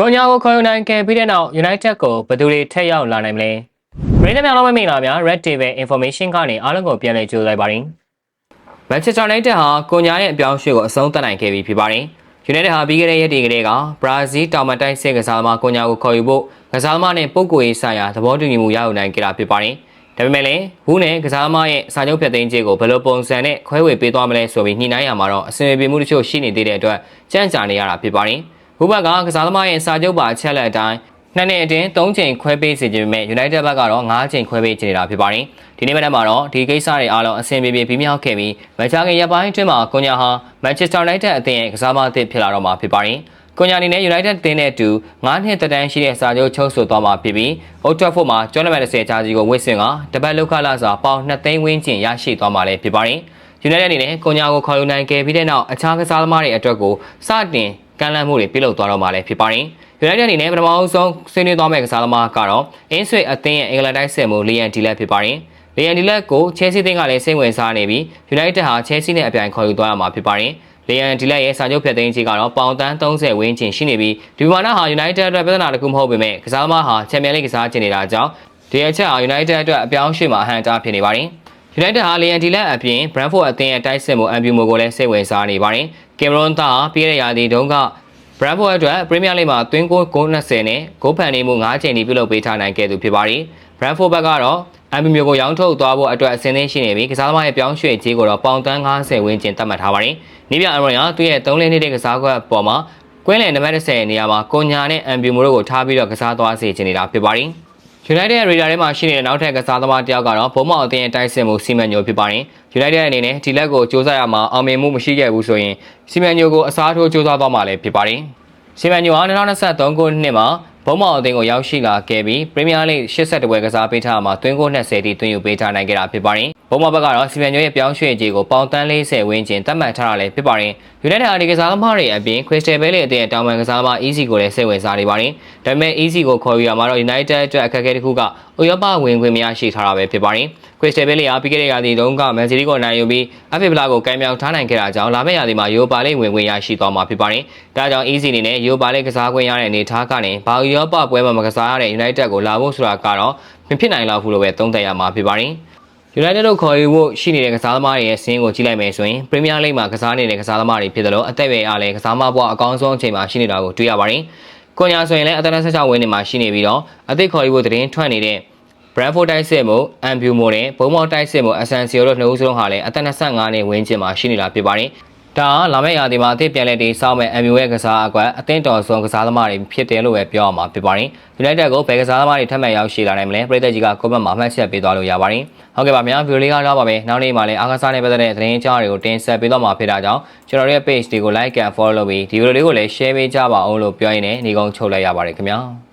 ကိုညာကိုခေါ်ယူနိုင်ခဲ့ပြီးတဲ့နောက် United ကိုဘယ်သူတွေထက်ရောက်လာနိုင်မလဲ။ပြည်နယ်များလုံးမင်္ဂလာများ Red Table Information ကနေအားလုံးကိုပြန်လည်ကြိုဆိုလိုက်ပါတယ်။ Manchester United ဟာကိုညာရဲ့အပြောင်းအရွှေ့ကိုအဆုံးသတ်နိုင်ခဲ့ပြီဖြစ်ပါတယ်။ United ဟာပြီးခဲ့တဲ့ရက်တွေကလေးကဘရာဇီးတောင်မတိုက်စစ်ကစားသမားကိုညာကိုခေါ်ယူဖို့ကစားသမားနဲ့ပုံကိုယ်ရေးဆိုင်ရာသဘောတူညီမှုရယူနိုင်ခဲ့တာဖြစ်ပါတယ်။ဒါပေမဲ့လည်းဘူးနဲ့ကစားသမားရဲ့စာချုပ်ဖြတ်သိမ်းခြင်းကိုဘယ်လိုပုံစံနဲ့ခွဲဝေပေးသွားမလဲဆိုပြီးညှိနှိုင်းရမှာတော့အဆင်ပြေမှုတချို့ရှိနေသေးတဲ့အတွက်ကြန့်ကြာနေရတာဖြစ်ပါတယ်။ ဘူးဘက်ကကစားသမားရဲ့စာချုပ်ပါအချက်လက်အတိုင်းနှစ်နှစ်အတွင်း၃ချိန်ခွဲပေးစီခြင်းပေမဲ့ United ဘက်ကတော့၅ချိန်ခွဲပေးချင်နေတာဖြစ်ပါတယ်။ဒီနေ့မနက်မှာတော့ဒီကိစ္စတွေအားလုံးအဆင်ပြေပြေပြီးမြောက်ခဲ့ပြီးမချာခင်ရပ်ပိုင်းအတွင်းမှာကွန်ညာဟာ Manchester United အသင်းရဲ့ကစားမအသစ်ဖြစ်လာတော့မှာဖြစ်ပါတယ်။ကွန်ညာအနေနဲ့ United အသင်းနဲ့အတူ9နှစ်သက်တမ်းရှိတဲ့စာချုပ်ချုပ်ဆိုသွားမှာဖြစ်ပြီး Old Trafford မှာကျော်နံပါတ်10ဂျာစီကိုဝတ်ဆင်ကတပတ်လောက်ခလာစာပေါင်2သိန်းဝန်းကျင်ရရှိသွားမှာလည်းဖြစ်ပါတယ်။ United အနေနဲ့ကွန်ညာကိုခေါ်ယူနိုင်ခဲ့ပြီးတဲ့နောက်အခြားကစားသမားတွေအတွက်ကိုစတင် ကမ်းလှမ်းမှုတွေပြုလုပ်သွားတော့မှာလည်းဖြစ်ပါတယ်။ United အနေနဲ့ပထမဆုံးဆွေးနွေးသွားမယ့်ကစားသမားကတော့အင်းဆွေအသင်းရဲ့အင်္ဂလန်တိုင်းဆင်မှုလီယန်ဒီလက်ဖြစ်ပါတယ်။လီယန်ဒီလက်ကိုချဲစီးသင်းကလည်းစိတ်ဝင်စားနေပြီး United ဟာချဲစီးနဲ့အပြိုင်ခေါ်ယူသွားရမှာဖြစ်ပါတယ်။လီယန်ဒီလက်ရဲ့စာချုပ်ဖြတ်သိမ်းခြင်းကတော့ပေါင်တန်း30ဝန်းကျင်ရှိနေပြီးဒီမာနာဟာ United အတွက်ပြဿနာတစ်ခုမဟုတ်ပေမဲ့ကစားသမားဟာချန်ပီယံလိကစားချင်နေတာကြောင့်ဒီအချက်ဟာ United အတွက်အပြောင်းအရွှေ့မှာအဟန့်အတားဖြစ်နေပါတယ်။ United ဟာလီယန်ဒီလက်အပြင် Brentford အသင်းရဲ့တိုက်စစ်မှုအန်ပြူမိုကိုလည်းစိတ်ဝင်စားနေပါတယ်။ကင်မရွန်သားပြည်ရရာသီတုန်းက Brentford အတွက် Premier League မှာသွင်းဂိုး90နဲ့ဂိုးဖန်နေမှု9ချိန်ထိပြုလုပ်ပေးထားနိုင်ခဲ့သူဖြစ်ပါတယ်။ Brentford ဘက်ကတော့အမ်ဘီမျိုးကိုရောင်းထုတ်သွားဖို့အတွက်အစင်းသင်းရှိနေပြီးကစားသမားရဲ့ပြောင်းရွှေ့ကြေးကိုတော့ပေါင်တန်း90ဝန်းကျင်သတ်မှတ်ထားပါတယ်။နီးပြအမရန်ကသူ့ရဲ့3လနေတဲ့ကစားကွက်ပေါ်မှာကွင်းလယ်နံပါတ်10နေရာမှာကိုညာနဲ့အမ်ဘီမိုတို့ကိုထားပြီးတော့ကစားသွားစေချင်နေတာဖြစ်ပါတယ်။ United ရဲ့ radar ထဲမှာရှိနေတဲ့နောက်ထပ်ကစားသမားတယောက်ကတော့ဘုံမောက်အသင်းရဲ့တိုက်စစ်မှုစီမံညိုဖြစ်ပါတယ်။ United အနေနဲ့ဒီလက်ကိုစ조사ရမှာအောင်မြင်မှုမရှိခဲ့ဘူးဆိုရင်စီမံညိုကိုအစားထိုးစ조사သွားမှာလည်းဖြစ်ပါတယ်။စီမံညိုဟာ2023ခုနှစ်မှာဘုံမောင်အသင်းကိုရောက်ရှိလာခဲ့ပြီးပရီးမီးယားလိ82ပွဲကစားပေးထားမှာသွင်းဂိုး20တိသွင်းယူပေးထားနိုင်ခဲ့တာဖြစ်ပါတယ်။ ဘုံမောင်ဘက်ကတော့စီမံညိုရဲ့ပြောင်းရွှေ့ခြင်းကိုပေါင်တန်း40ဝန်းကျင်သတ်မှတ်ထားတာလည်းဖြစ်ပါတယ်။ United ဟာဒီကစားသမားတွေအပြင် Crystal Palace အသင်းတောင်ပန်ကစားသမား Easy ကိုလည်းစိတ်ဝင်စားနေပါတယ်။ဒါပေမဲ့ Easy ကိုခေါ်ယူရမှာတော့ United အတွက်အခက်အခဲတစ်ခုကဥရောပဝင်ခွင့်မရရှိထားတာပဲဖြစ်ပါတယ်။ Crystal Palace ဟာပြီးခဲ့တဲ့ရာသီတုန်းက Man City ကိုနိုင်ယူပြီး FA ဗလာကိုကမ်းမြောင်ထားနိုင်ခဲ့တာကြောင့်လာမယ့်ရာသီမှာ Europa League ဝင်ခွင့်ရရှိသွားမှာဖြစ်ပါတယ်။ဒါကြောင့် Easy အနေနဲ့ Europa League ကစားခွင့်ရတဲ့အနေအထားကနေဘာဥရောပပွဲမှာမကစားရတဲ့ United ကိုလာဖို့ဆိုတာကတော့မဖြစ်နိုင်တော့ဘူးလို့ပဲသုံးသပ်ရမှာဖြစ်ပါတယ်။ United တို့ခေါ်ယူဖို့ရှိနေတဲ့ကစားသမားတွေရဲ့စင်းကိုကြည့်လိုက်မယ်ဆိုရင် Premier League မှာကစားနေတဲ့ကစားသမားတွေဖြစ်တယ်လို့အသက်အရွယ်အားလည်းကစားမဘွားအကောင်းဆုံးအချိန်မှာရှိနေတာကိုတွေ့ရပါတယ်။ကွန်ညာဆိုရင်လည်းအသက်16ဝန်းကျင်မှာရှိနေပြီးတော့အသက်ခေါ်ယူဖို့သတင်းထွက်နေတဲ့ Bradford တိုက်စစ်မှုအမ်ဗျူမိုနဲ့ဘုံမောက်တိုက်စစ်မှုအဆန်စီယိုတို့နှစ်ဦးစလုံးဟာလည်းအသက်25နှစ်ဝန်းကျင်မှာရှိနေတာဖြစ်ပါတယ်။ ဒါဟာလာမယ့်ရာသီမှာအသစ်ပြန်လည်တည်ဆောက်မဲ့အမ်ဗျူရဲ့ကစားအကွက်အသင်းတော်ဆုံးကစားသမားတွေဖြစ်တယ်လို့ပဲပြောရမှာဖြစ်ပါတယ်။ United ကိုဘယ်ကစားသမားတွေထပ်မံရောက်ရှိလာနိုင်မလဲပြည်သက်ကြီးကကွန်မန့်မှာမှတ်ချက်ပေးသွားလို့ရပါတယ်။ဟုတ်ကဲ့ပါဗျာဗီဒီယိုလေးကတော့ပါပဲနောက်နေ့မှလည်းအားကစားနဲ့ပတ်သက်တဲ့သတင်းအကြောင်းတွေကိုတင်ဆက်ပေးသွားမှာဖြစ်တာကြောင့်ကျွန်တော်တို့ရဲ့ page တွေကို like and follow လုပ်ပြီးဒီဗီဒီယိုလေးကိုလည်း share ပေးကြပါအောင်လို့ပြောရင်းနဲ့ညီကုန်းချုပ်လိုက်ရပါတယ်ခင်ဗျာ။